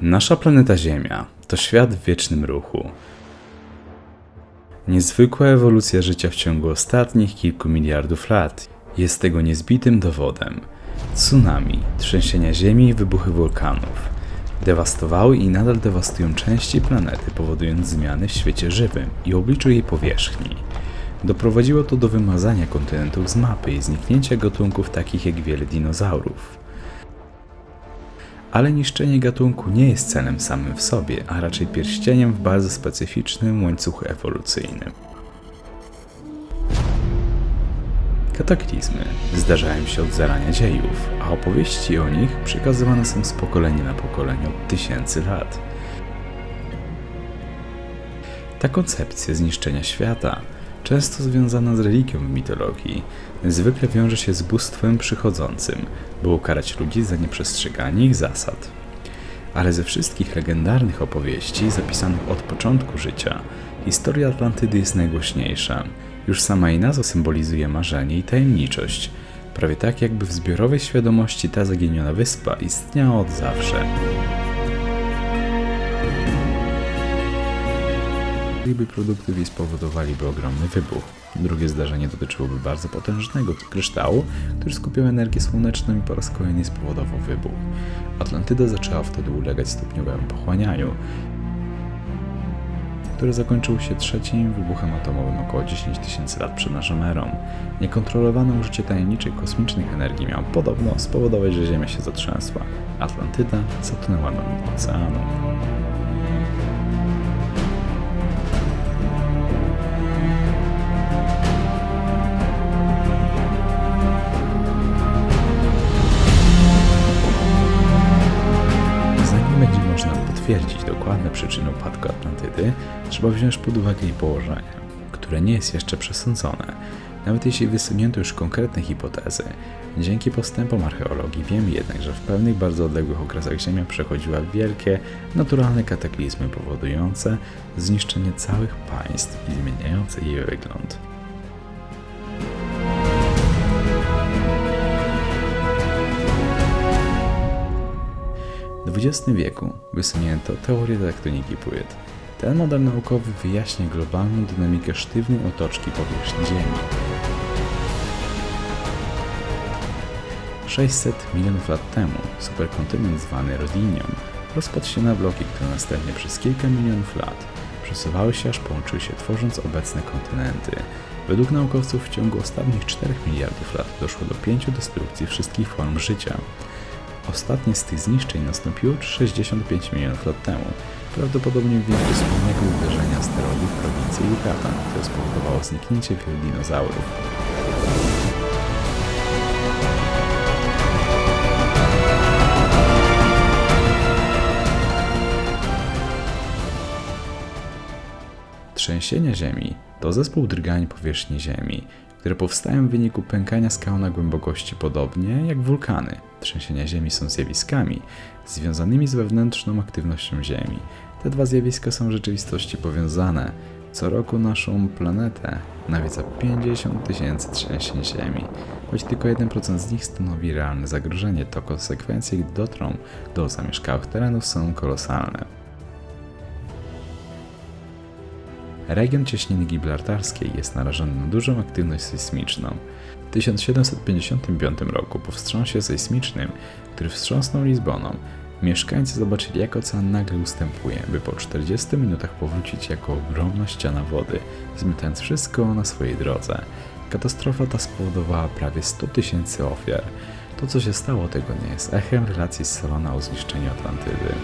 Nasza planeta Ziemia to świat w wiecznym ruchu. Niezwykła ewolucja życia w ciągu ostatnich kilku miliardów lat jest tego niezbitym dowodem. Tsunami, trzęsienia ziemi i wybuchy wulkanów dewastowały i nadal dewastują części planety, powodując zmiany w świecie żywym i obliczu jej powierzchni. Doprowadziło to do wymazania kontynentów z mapy i zniknięcia gatunków takich jak wiele dinozaurów. Ale niszczenie gatunku nie jest celem samym w sobie, a raczej pierścieniem w bardzo specyficznym łańcuchu ewolucyjnym. Kataklizmy zdarzają się od zarania dziejów, a opowieści o nich przekazywane są z pokolenia na pokolenie od tysięcy lat. Ta koncepcja zniszczenia świata, często związana z religią w mitologii, zwykle wiąże się z bóstwem przychodzącym, by ukarać ludzi za nieprzestrzeganie ich zasad. Ale ze wszystkich legendarnych opowieści zapisanych od początku życia, historia Atlantydy jest najgłośniejsza. Już sama jej nazwa symbolizuje marzenie i tajemniczość, prawie tak jakby w zbiorowej świadomości ta zaginiona wyspa istniała od zawsze. Gdyby produktów i spowodowaliby ogromny wybuch. Drugie zdarzenie dotyczyłoby bardzo potężnego kryształu, który skupiał energię słoneczną i po raz kolejny spowodował wybuch. Atlantyda zaczęła wtedy ulegać stopniowemu pochłanianiu, które zakończyło się trzecim wybuchem atomowym około 10 tysięcy lat przed naszą erą. Niekontrolowane użycie tajemniczych kosmicznych energii miało podobno spowodować, że Ziemia się zatrzęsła. Atlantyda zatonęła na oceanu. Dokładne przyczyny upadku Atlantydy, trzeba wziąć pod uwagę jej położenie, które nie jest jeszcze przesądzone. Nawet jeśli wysunięto już konkretne hipotezy, dzięki postępom archeologii wiemy jednak, że w pewnych bardzo odległych okresach Ziemia przechodziła wielkie, naturalne kataklizmy powodujące zniszczenie całych państw i zmieniające jej wygląd. XX wieku wysunięto teorię tektoniki płyt. Ten model naukowy wyjaśnia globalną dynamikę sztywnej otoczki powierzchni Ziemi. 600 milionów lat temu superkontynent zwany Rodinią rozpadł się na bloki, które następnie przez kilka milionów lat przesuwały się aż połączyły się tworząc obecne kontynenty. Według naukowców w ciągu ostatnich 4 miliardów lat doszło do pięciu destrukcji wszystkich form życia. Ostatnie z tych zniszczeń nastąpiło 65 milionów lat temu, prawdopodobnie w wyniku wspólnego uderzenia asteroidu w prowincji Yucatan, które spowodowało zniknięcie wielu dinozaurów. Trzęsienia Ziemi to zespół drgań powierzchni Ziemi, które powstają w wyniku pękania skał na głębokości podobnie jak wulkany. Trzęsienia Ziemi są zjawiskami związanymi z wewnętrzną aktywnością Ziemi. Te dwa zjawiska są w rzeczywistości powiązane. Co roku naszą planetę nawiedza 50 tysięcy trzęsień Ziemi. Choć tylko 1% z nich stanowi realne zagrożenie, to konsekwencje, gdy dotrą do zamieszkałych terenów są kolosalne. Region cieśniny gibraltarskiej jest narażony na dużą aktywność sejsmiczną. W 1755 roku po wstrząsie sejsmicznym, który wstrząsnął Lizboną, mieszkańcy zobaczyli jak ocean nagle ustępuje, by po 40 minutach powrócić jako ogromna ściana wody, zmietając wszystko na swojej drodze. Katastrofa ta spowodowała prawie 100 tysięcy ofiar. To co się stało tego nie jest echem relacji z Salona o zniszczeniu Atlantydy.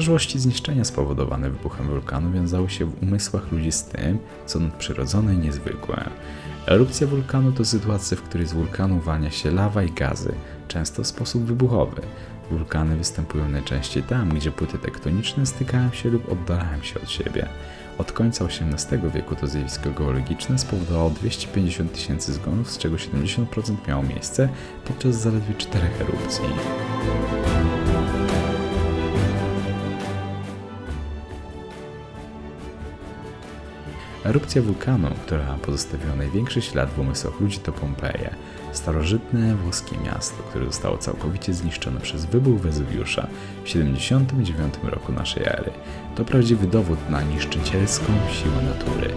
Przeszłości zniszczenia spowodowane wybuchem wulkanu wiązały się w umysłach ludzi z tym, co nadprzyrodzone i niezwykłe. Erupcja wulkanu to sytuacja, w której z wulkanu uwalnia się lawa i gazy, często w sposób wybuchowy. Wulkany występują najczęściej tam, gdzie płyty tektoniczne stykają się lub oddalają się od siebie. Od końca XVIII wieku to zjawisko geologiczne spowodowało 250 tysięcy zgonów, z czego 70% miało miejsce podczas zaledwie czterech erupcji. Erupcja wulkanu, która pozostawiła największy ślad w umysłach ludzi to Pompeje, starożytne włoskie miasto, które zostało całkowicie zniszczone przez wybuch Wezuwiusza w 79 roku naszej ery. To prawdziwy dowód na niszczycielską siłę natury.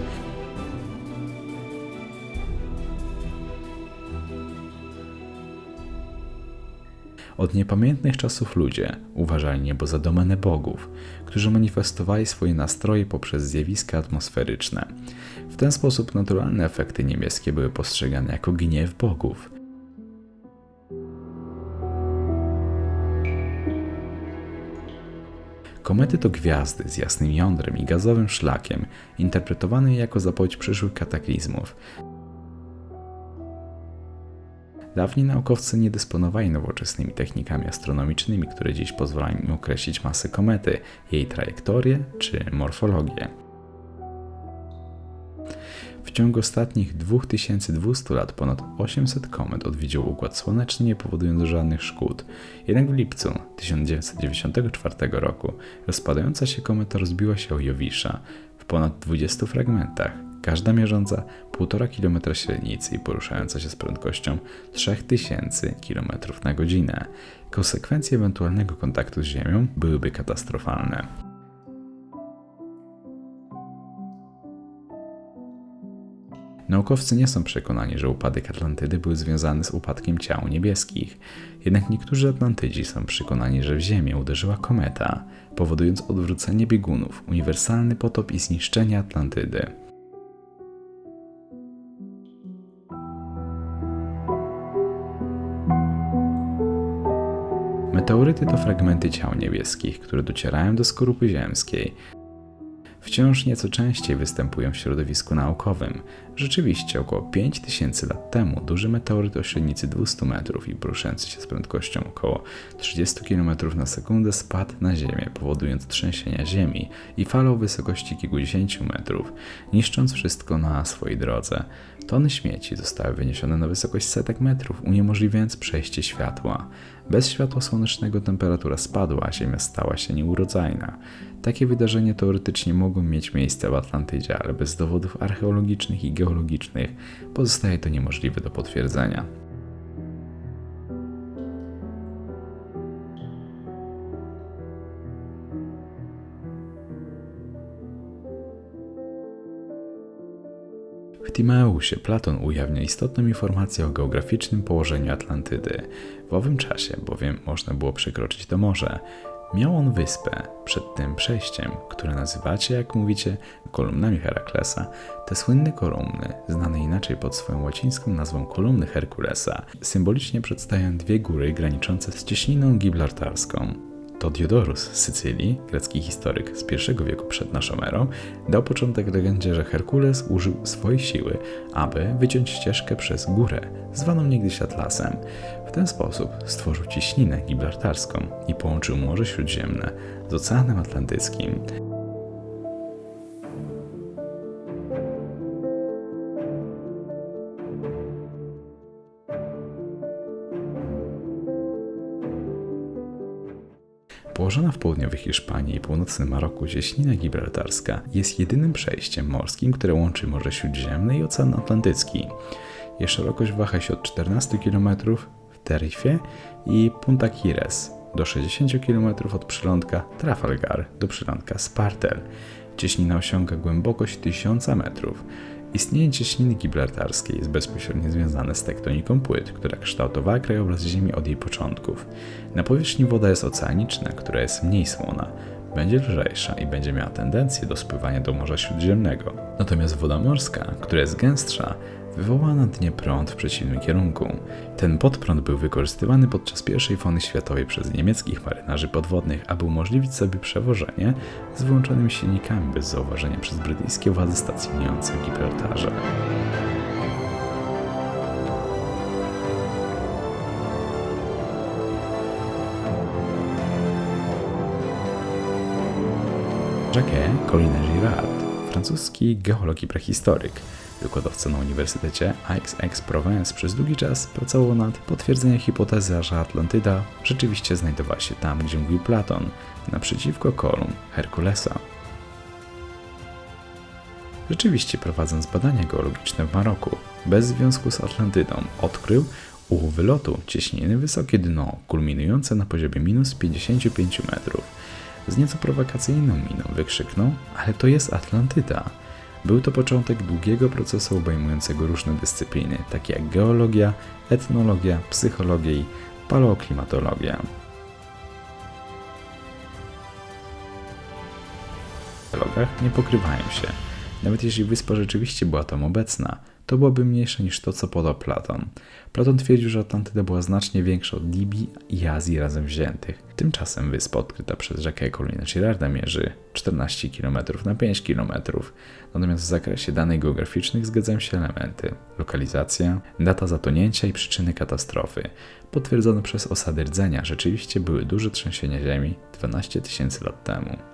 Od niepamiętnych czasów ludzie uważali niebo za domenę bogów, którzy manifestowali swoje nastroje poprzez zjawiska atmosferyczne. W ten sposób naturalne efekty niebieskie były postrzegane jako gniew bogów. Komety to gwiazdy z jasnym jądrem i gazowym szlakiem, interpretowane jako zapowiedź przyszłych kataklizmów. Dawni naukowcy nie dysponowali nowoczesnymi technikami astronomicznymi, które dziś pozwalają im określić masę komety, jej trajektorię czy morfologię. W ciągu ostatnich 2200 lat ponad 800 komet odwiedziło Układ Słoneczny, nie powodując żadnych szkód. Jednak w lipcu 1994 roku rozpadająca się kometa rozbiła się o Jowisza w ponad 20 fragmentach, każda mierząca 1,5 km średnicy i poruszająca się z prędkością 3000 km na godzinę. Konsekwencje ewentualnego kontaktu z Ziemią byłyby katastrofalne. Naukowcy nie są przekonani, że upadek Atlantydy był związany z upadkiem ciał niebieskich. Jednak niektórzy Atlantydzi są przekonani, że w Ziemię uderzyła kometa, powodując odwrócenie biegunów, uniwersalny potop i zniszczenie Atlantydy. Meteoryty to fragmenty ciał niebieskich, które docierają do skorupy ziemskiej. Wciąż nieco częściej występują w środowisku naukowym. Rzeczywiście, około 5000 lat temu duży meteoryt o średnicy 200 metrów i poruszający się z prędkością około 30 km na sekundę spadł na Ziemię, powodując trzęsienia Ziemi i falę o wysokości kilkudziesięciu metrów, niszcząc wszystko na swojej drodze. Tony śmieci zostały wyniesione na wysokość setek metrów, uniemożliwiając przejście światła. Bez światła słonecznego temperatura spadła, a Ziemia stała się nieurodzajna. Takie wydarzenia teoretycznie mogą mieć miejsce w Atlantydzie, ale bez dowodów archeologicznych i geologicznych pozostaje to niemożliwe do potwierdzenia. W Timeusie Platon ujawnia istotną informację o geograficznym położeniu Atlantydy. W owym czasie bowiem można było przekroczyć to morze. Miał on wyspę przed tym przejściem, które nazywacie, jak mówicie, kolumnami Heraklesa. Te słynne kolumny, znane inaczej pod swoją łacińską nazwą kolumny Herkulesa, symbolicznie przedstawiają dwie góry graniczące z cieśniną gibraltarską. To Diodorus z Sycylii, grecki historyk z I wieku przed naszą erą, dał początek legendzie, że Herkules użył swojej siły, aby wyciąć ścieżkę przez górę, zwaną niegdyś Atlasem. W ten sposób stworzył ciśninę gibraltarską i połączył Morze Śródziemne z Oceanem Atlantyckim. Położona w południowej Hiszpanii i północnym Maroku cieśnina gibraltarska jest jedynym przejściem morskim, które łączy Morze Śródziemne i Ocean Atlantycki. Jej szerokość waha się od 14 km w Tenerife i Punta Quires do 60 km od przylądka Trafalgar do przylądka Spartel. Cieśnina osiąga głębokość 1000 metrów. Istnienie cieśniny gibraltarskiej jest bezpośrednio związane z tektoniką płyt, która kształtowała krajobraz Ziemi od jej początków. Na powierzchni woda jest oceaniczna, która jest mniej słona, będzie lżejsza i będzie miała tendencję do spływania do Morza Śródziemnego. Natomiast woda morska, która jest gęstsza, wywoła na dnie prąd w przeciwnym kierunku. Ten podprąd był wykorzystywany podczas I wojny światowej przez niemieckich marynarzy podwodnych, aby umożliwić sobie przewożenie z wyłączonymi silnikami bez zauważenia przez brytyjskie władze stacjonujące w Gibraltarze. Jacques Colline Girard, francuski geolog i prehistoryk, wykładowca na Uniwersytecie Aix-Aix-Provence przez długi czas pracował nad potwierdzeniem hipotezy, że Atlantyda rzeczywiście znajdowała się tam, gdzie mówił Platon, naprzeciwko kolumn Herkulesa. Rzeczywiście prowadząc badania geologiczne w Maroku, bez związku z Atlantydą, odkrył u wylotu cieśniny wysokie dno, kulminujące na poziomie minus 55 metrów. Z nieco prowokacyjną miną wykrzyknął, ale to jest Atlantyda. Był to początek długiego procesu obejmującego różne dyscypliny, takie jak geologia, etnologia, psychologia i paleoklimatologia. dialogach nie pokrywają się. Nawet jeśli wyspa rzeczywiście była tam obecna, to byłaby mniejsza niż to, co podał Platon. Platon twierdził, że Atlantyda była znacznie większa od Libii i Azji razem wziętych. Tymczasem wyspa odkryta przez rzekę Colina Girarda mierzy 14 km na 5 km. Natomiast w zakresie danych geograficznych zgadzają się elementy. Lokalizacja, data zatonięcia i przyczyny katastrofy. Potwierdzone przez osady rdzenia rzeczywiście były duże trzęsienia ziemi 12 tysięcy lat temu.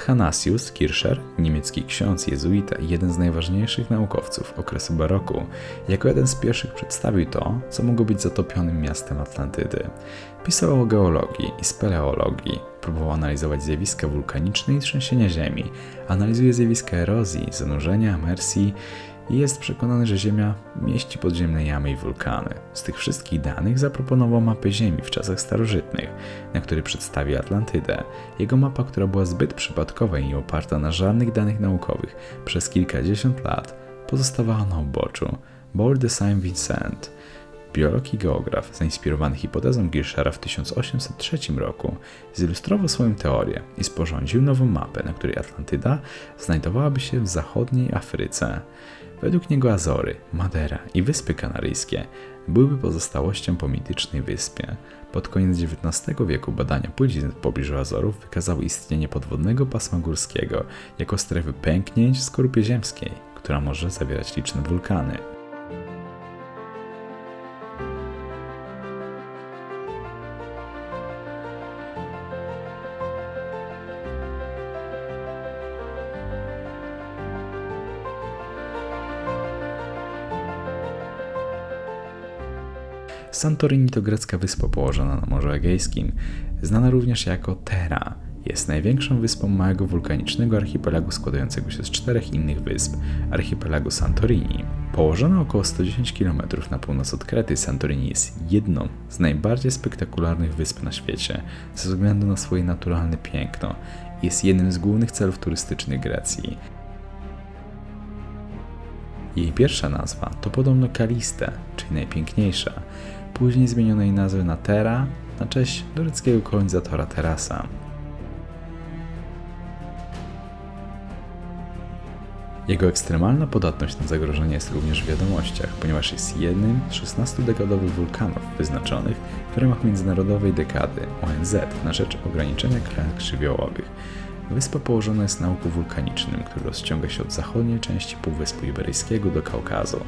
Athanasius Kircher, niemiecki ksiądz jezuita i jeden z najważniejszych naukowców okresu baroku, jako jeden z pierwszych przedstawił to, co mogło być zatopionym miastem Atlantydy. Pisał o geologii i speleologii, próbował analizować zjawiska wulkaniczne i trzęsienia ziemi, analizuje zjawiska erozji, zanurzenia, amersji i jest przekonany, że Ziemia mieści podziemne jamy i wulkany. Z tych wszystkich danych zaproponował mapę Ziemi w czasach starożytnych, na której przedstawi Atlantydę. Jego mapa, która była zbyt przypadkowa i nie oparta na żadnych danych naukowych przez kilkadziesiąt lat, pozostawała na uboczu. Paul de Saint-Vincent, biolog i geograf, zainspirowany hipotezą Gilshera w 1803 roku, zilustrował swoją teorię i sporządził nową mapę, na której Atlantyda znajdowałaby się w zachodniej Afryce. Według niego Azory, Madera i Wyspy Kanaryjskie byłyby pozostałością po mitycznej wyspie. Pod koniec XIX wieku badania płycizn w pobliżu Azorów wykazały istnienie podwodnego pasma górskiego jako strefy pęknięć w skorupie ziemskiej, która może zawierać liczne wulkany. Santorini to grecka wyspa położona na Morzu Egejskim, znana również jako Terra. Jest największą wyspą małego wulkanicznego archipelagu składającego się z czterech innych wysp, archipelagu Santorini. Położona około 110 km na północ od Krety, Santorini jest jedną z najbardziej spektakularnych wysp na świecie ze względu na swoje naturalne piękno. Jest jednym z głównych celów turystycznych Grecji. Jej pierwsza nazwa to podobno Kaliste, czyli najpiękniejsza później zmieniono jej nazwę na Terra na cześć tureckiego kolonizatora Terasa. Jego ekstremalna podatność na zagrożenie jest również w wiadomościach, ponieważ jest jednym z 16 dekadowych wulkanów wyznaczonych w ramach międzynarodowej dekady ONZ na rzecz ograniczenia klęsk żywiołowych. Wyspa położona jest na łuku wulkanicznym, który rozciąga się od zachodniej części Półwyspu Iberyjskiego do Kaukazu.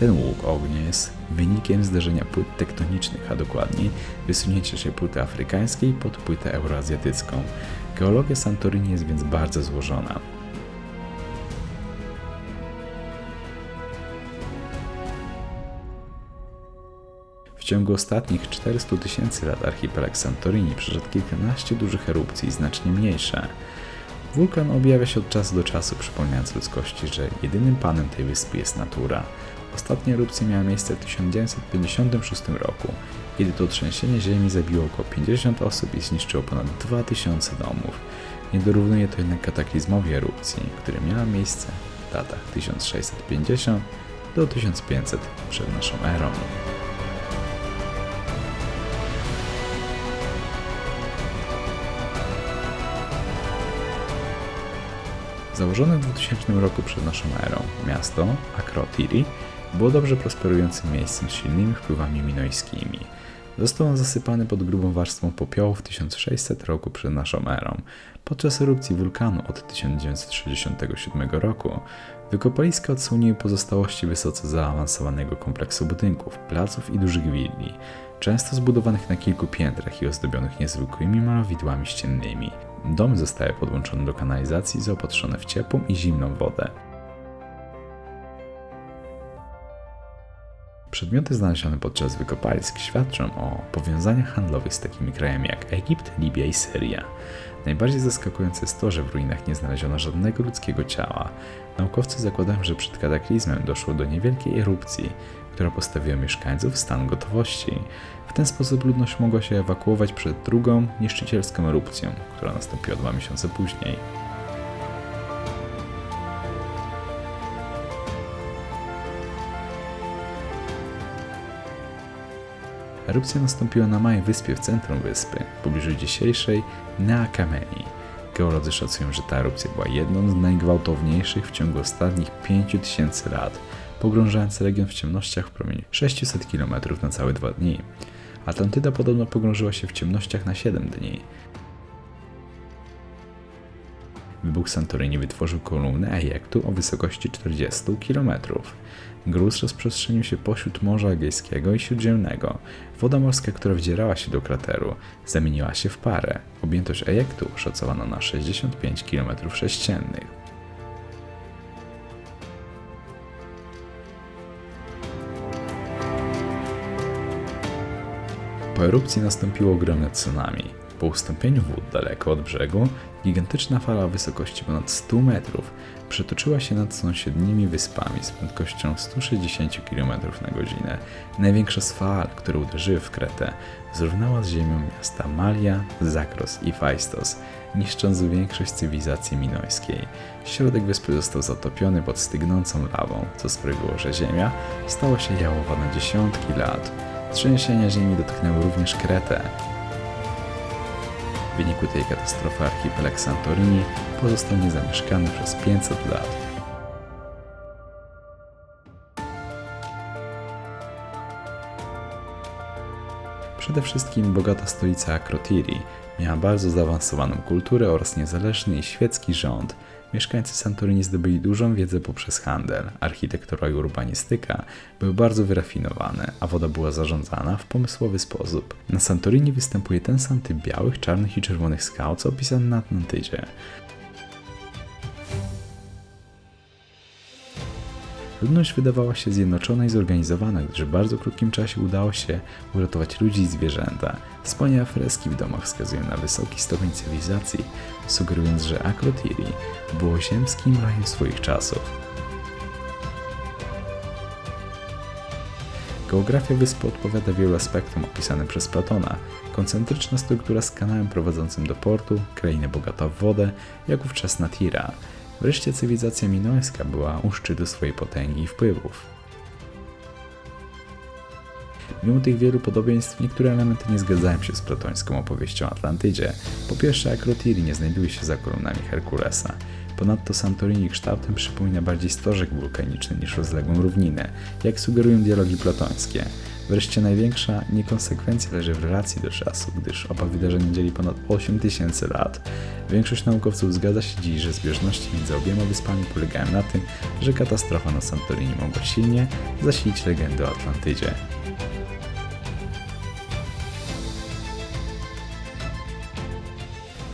Ten łuk ognia jest wynikiem zderzenia płyt tektonicznych, a dokładniej wysunięcia się płyty afrykańskiej pod płytę euroazjatycką. Geologia Santorini jest więc bardzo złożona. Ciągu ostatnich 400 tysięcy lat archipelag Santorini przeszedł kilkanaście dużych erupcji, znacznie mniejsze. Wulkan objawia się od czasu do czasu, przypominając ludzkości, że jedynym panem tej wyspy jest natura. Ostatnia erupcja miała miejsce w 1956 roku, kiedy to trzęsienie ziemi zabiło około 50 osób i zniszczyło ponad 2000 domów. Nie dorównuje to jednak kataklizmowi erupcji, która miała miejsce w latach 1650 do 1500 przed naszą erą. Założone w 2000 roku przed naszą erą, miasto Akrotiri było dobrze prosperującym miejscem z silnymi wpływami minojskimi. Został on zasypany pod grubą warstwą popiołu w 1600 roku przed naszą erą. Podczas erupcji wulkanu od 1967 roku wykopaliska odsłoniły pozostałości wysoce zaawansowanego kompleksu budynków, placów i dużych willi, często zbudowanych na kilku piętrach i ozdobionych niezwykłymi malowidłami ściennymi. Domy zostały podłączone do kanalizacji zaopatrzone w ciepłą i zimną wodę. Przedmioty znalezione podczas wykopalisk świadczą o powiązaniach handlowych z takimi krajami jak Egipt, Libia i Syria. Najbardziej zaskakujące jest to, że w ruinach nie znaleziono żadnego ludzkiego ciała. Naukowcy zakładają, że przed kataklizmem doszło do niewielkiej erupcji, która postawiła mieszkańców w stan gotowości. W ten sposób ludność mogła się ewakuować przed drugą, niszczycielską erupcją, która nastąpiła dwa miesiące później. Erupcja nastąpiła na małej wyspie w centrum wyspy, w pobliżu dzisiejszej Nea Kameni. Geolodzy szacują, że ta erupcja była jedną z najgwałtowniejszych w ciągu ostatnich 5000 lat, pogrążając region w ciemnościach w promieniu 600 km na całe dwa dni. Atlantyda podobno pogrążyła się w ciemnościach na 7 dni. Wybuch Santorini wytworzył kolumnę ejektu o wysokości 40 km. Gruz rozprzestrzenił się pośród Morza Egejskiego i Śródziemnego. Woda morska, która wdzierała się do krateru, zamieniła się w parę. Objętość ejektu szacowano na 65 km3. Po erupcji nastąpiło ogromne tsunami. Po ustąpieniu wód daleko od brzegu, gigantyczna fala wysokości ponad 100 metrów przetoczyła się nad sąsiednimi wyspami z prędkością 160 km na godzinę. Największa z fal, które uderzyły w Kretę, zrównała z ziemią miasta Malia, Zakros i Faistos, niszcząc większość cywilizacji minojskiej. Środek wyspy został zatopiony pod stygnącą lawą, co sprawiło, że ziemia stała się jałowa na dziesiątki lat. Trzęsienia ziemi dotknęły również Kretę. W wyniku tej katastrofy archipelag Santorini pozostał niezamieszkany przez 500 lat. Przede wszystkim bogata stolica Akrotiri miała bardzo zaawansowaną kulturę oraz niezależny i świecki rząd. Mieszkańcy Santorini zdobyli dużą wiedzę poprzez handel. Architektura i urbanistyka były bardzo wyrafinowane, a woda była zarządzana w pomysłowy sposób. Na Santorini występuje ten sam typ białych, czarnych i czerwonych skał, co opisany na Atlantydzie. Ludność wydawała się zjednoczona i zorganizowana, gdyż w bardzo krótkim czasie udało się uratować ludzi i zwierzęta. Wspaniałe freski w domach wskazują na wysoki stopień cywilizacji, sugerując, że Akrotiri było ziemskim rajem swoich czasów. Geografia wyspy odpowiada wielu aspektom opisanym przez Platona. Koncentryczna struktura z kanałem prowadzącym do portu, kraina bogata w wodę, jak ówczesna Tira. Wreszcie cywilizacja minońska była u szczytu swojej potęgi i wpływów. Mimo tych wielu podobieństw, niektóre elementy nie zgadzają się z platońską opowieścią o Atlantydzie. Po pierwsze, Akrotiri nie znajduje się za kolumnami Herkulesa. Ponadto Santorini kształtem przypomina bardziej stożek wulkaniczny niż rozległą równinę, jak sugerują dialogi platońskie. Wreszcie największa niekonsekwencja leży w relacji do czasu, gdyż oba wydarzenia dzieli ponad 8000 lat. Większość naukowców zgadza się dziś, że zbieżności między obiema wyspami polegają na tym, że katastrofa na Santorini mogła silnie zasilić legendę o Atlantydzie.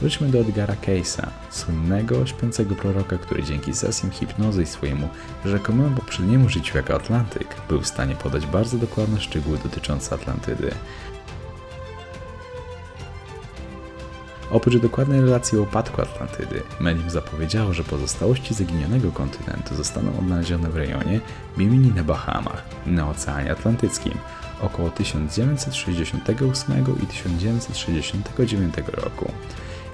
Wróćmy do Edgara Case'a, słynnego śpiącego proroka, który dzięki sesjom hipnozy i swojemu rzekomemu poprzedniemu życiu jako Atlantyk był w stanie podać bardzo dokładne szczegóły dotyczące Atlantydy. Oprócz dokładnej relacji o upadku Atlantydy, medium zapowiedziało, że pozostałości zaginionego kontynentu zostaną odnalezione w rejonie Bimini na Bahamach, na Oceanie Atlantyckim, około 1968 i 1969 roku.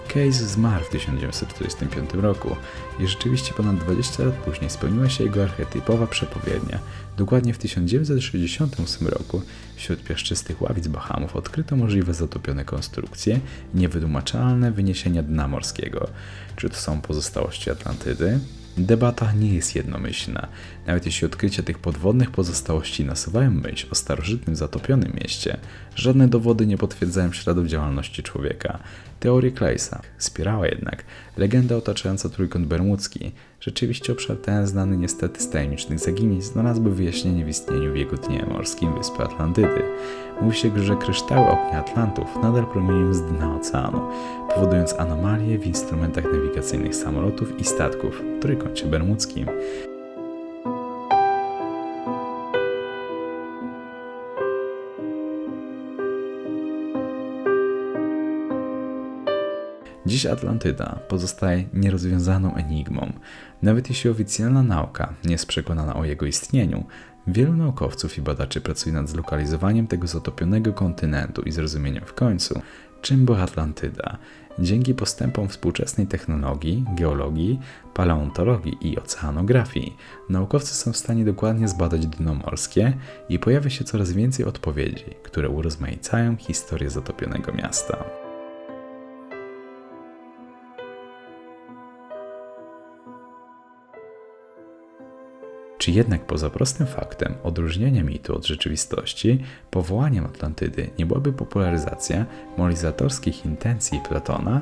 Case zmarł w 1945 roku i rzeczywiście ponad 20 lat później spełniła się jego archetypowa przepowiednia. Dokładnie w 1968 roku wśród piaszczystych ławic Bahamów odkryto możliwe zatopione konstrukcje i niewytłumaczalne wyniesienia dna morskiego. Czy to są pozostałości Atlantydy? Debata nie jest jednomyślna, nawet jeśli odkrycie tych podwodnych pozostałości nasuwają myśl o starożytnym zatopionym mieście, żadne dowody nie potwierdzają śladów działalności człowieka. Teorię Claysa wspierała jednak legenda otaczająca trójkąt bermudzki. Rzeczywiście obszar ten, znany niestety z tajemniczych zaginień, znalazłby wyjaśnienie w istnieniu w jego dnie morskim wyspy Atlantydy. Mówi się, że kryształy ognia Atlantów nadal promieniują z dna oceanu, powodując anomalie w instrumentach nawigacyjnych samolotów i statków w trójkącie bermudzkim. Dziś Atlantyda pozostaje nierozwiązaną enigmą. Nawet jeśli oficjalna nauka nie jest przekonana o jego istnieniu, wielu naukowców i badaczy pracuje nad zlokalizowaniem tego zatopionego kontynentu i zrozumieniem w końcu, czym była Atlantyda. Dzięki postępom współczesnej technologii, geologii, paleontologii i oceanografii, naukowcy są w stanie dokładnie zbadać dno morskie i pojawia się coraz więcej odpowiedzi, które urozmaicają historię zatopionego miasta. Czy jednak poza prostym faktem odróżnienia mitu od rzeczywistości, powołaniem Atlantydy nie byłaby popularyzacja moralizatorskich intencji Platona